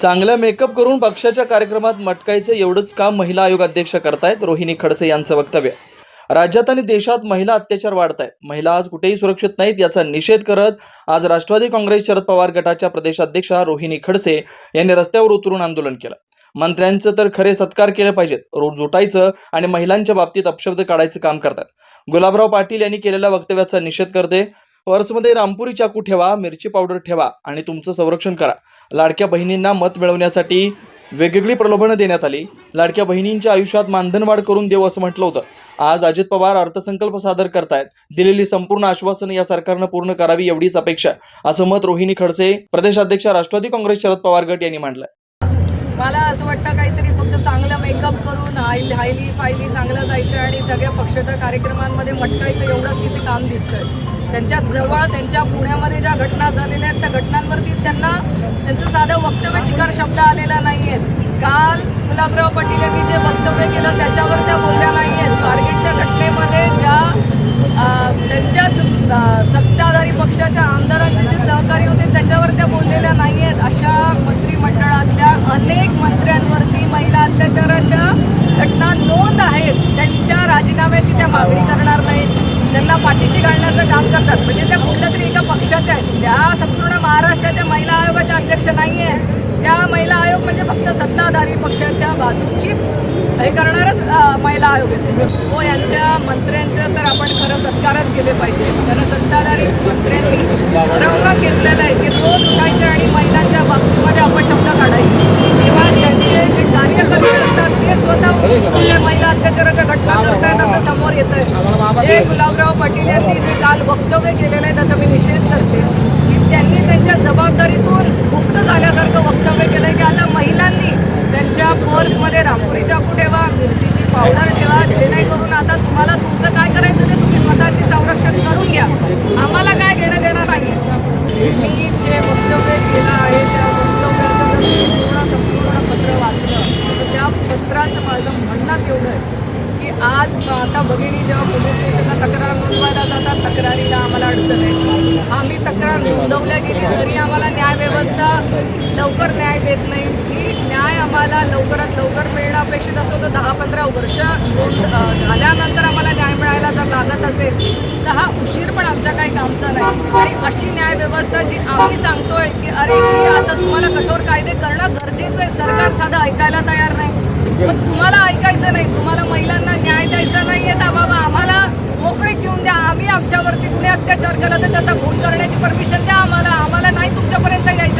चांगला मेकअप करून पक्षाच्या कार्यक्रमात मटकायचं एवढंच काम महिला आयोग अध्यक्ष करतायत रोहिणी खडसे यांचं वक्तव्य. राज्यात आणि देशात महिला अत्याचार वाढत आहेत महिला आज कुठेही सुरक्षित नाहीत याचा निषेध करत आज राष्ट्रवादी काँग्रेस शरद पवार गटाच्या प्रदेशाध्यक्षा रोहिणी खडसे यांनी रस्त्यावर उतरून आंदोलन केलं. मंत्र्यांचं तर खरे सत्कार केले पाहिजेत. रोज जुटायचं आणि महिलांच्या बाबतीत अपशब्द काढायचं काम करतात. गुलाबराव पाटील यांनी केलेल्या वक्तव्याचा निषेध करते. पर्समध्ये रामपुरी चाकू ठेवा मिरची पावडर ठेवा आणि तुमचं संरक्षण करा. लाडक्या बहिणींना मत मिळवण्यासाठी वेगवेगळी प्रलोभनं देण्यात आली. लाडक्या बहिणींच्या आयुष्यात मानधनवाढ करून देऊ असं म्हटलं होतं. आज अजित पवार अर्थसंकल्प सादर करतायत. दिलेली संपूर्ण आश्वासनं या सरकारनं पूर्ण करावी एवढीच अपेक्षा असं मत रोहिणी खडसे प्रदेशाध्यक्ष राष्ट्रवादी काँग्रेस शरद पवार गट यांनी मांडलं मला असं वाटतं काहीतरी फक्त चांगलं मेकअप करून हाय हायली फायली चांगलं जायचं आणि सगळ्या पक्षाच्या कार्यक्रमांमध्ये मटकायचं एवढंच तिथे काम दिसतंय. त्यांच्या जवळ त्यांच्या पुण्यामध्ये ज्या घटना झालेल्या आहेत त्या घटनांवरती चिकार आलेला नाही आहेत काल गुलाबराव पाटील यांनी जे वक्तव्य केलं त्याच्यावर त्या बोलल्या नाही आहेत स्वारगेटच्या घटनेमध्ये ज्या त्यांच्याच सत्ताधारी पक्षाच्या आमदारांचे जे सहकारी होते त्याच्यावर त्या बोललेल्या नाही आहेत अशा मंत्रिमंडळातल्या अनेक मंत्र्यांवरती महिला अत्याचाराच्या घटना नोंद आहेत. त्यांच्या राजीनाम्याची त्या मागणी करणार नाहीत. त्यांना पाठीशी घालण्याचं काम करतात. म्हणजे त्या कुठल्या तरी एका पक्षाच्या आहेत. त्या संपूर्ण महाराष्ट्राच्या महिला आयोगाच्या अध्यक्ष नाही आहेत त्या महिला आयोग म्हणजे फक्त सत्ताधारी पक्षाच्या बाजूचीच हे करणारच महिला आयोग आहे. हो यांच्या मंत्र्यांचं तर आपण खरं सत्कारच केले पाहिजे. कारण सत्ताधारी मंत्र्यांनी ठरवूनच घेतलेलं आहे की रोज उठायचं आणि महिलांच्या बाबतीमध्ये अपशब्द काढायचे. किंवा ज्यांचे जे कार्यकर्ते असतात ते स्वतः महिला अत्याचाराच्या घटना करतायत असं समोर येत आहे जे गुलाबराव पाटील यांनी जे काल वक्तव्य केलेलं आहे त्याचा मी निषेध करते की त्यांनी त्यांच्या जबाबदारीतून मुक्त झाल्यासारखं वक्तव्य केलं आहे की आता महिलांनी त्यांच्या पर्समध्ये चाकू ठेवा मिरचीची पावडर ठेवा जेणेकरून आता तुम्हाला तुमचं काय करायचं ते तुम्ही स्वतःची संरक्षण करून घ्या. आम्हाला काय घेणं देणं नाही मी जे वक्तव्य केलं आहे त्या वक्तव्याचं जर मी पूर्ण संपूर्ण पत्र वाचलं तर त्या पत्राचं माझं म्हणणंच एवढं आहे की आज आता भगिनी जेव्हा पोलीस स्टेशनला तक्रार नोंदवायला जातात तक्रारीला आम्हाला अडचण आहे. आम्ही तक्रार नोंदवल्या गेली तरी आम्हाला न्यायव्यवस्था लवकर न्याय देत नाही. जी न्याय आम्हाला लवकरात लवकर मिळणं अपेक्षित असतो तो दहा पंधरा वर्ष झाल्यानंतर आम्हाला न्याय मिळायला जर लागत असेल तर हा उशीर पण आमच्या काही कामचा नाही. आणि अशी न्यायव्यवस्था जी आम्ही सांगतोय की अरे ही आता तुम्हाला कठोर कायदे करणं गरजेचं आहे सरकार साधं ऐकायला तयार नाही. पण तुम्हाला ऐकायचं नाही तुम्हाला महिलांना न्याय द्यायचा नाही आहे तर बाबा आम्हाला मोकळीत घेऊन द्या. आम्ही आमच्यावरती गुन्हे अत्याचार केला तर त्याचा फोन करण्याची परमिशन द्या आम्हाला. आम्हाला नाही तुमच्यापर्यंत यायचं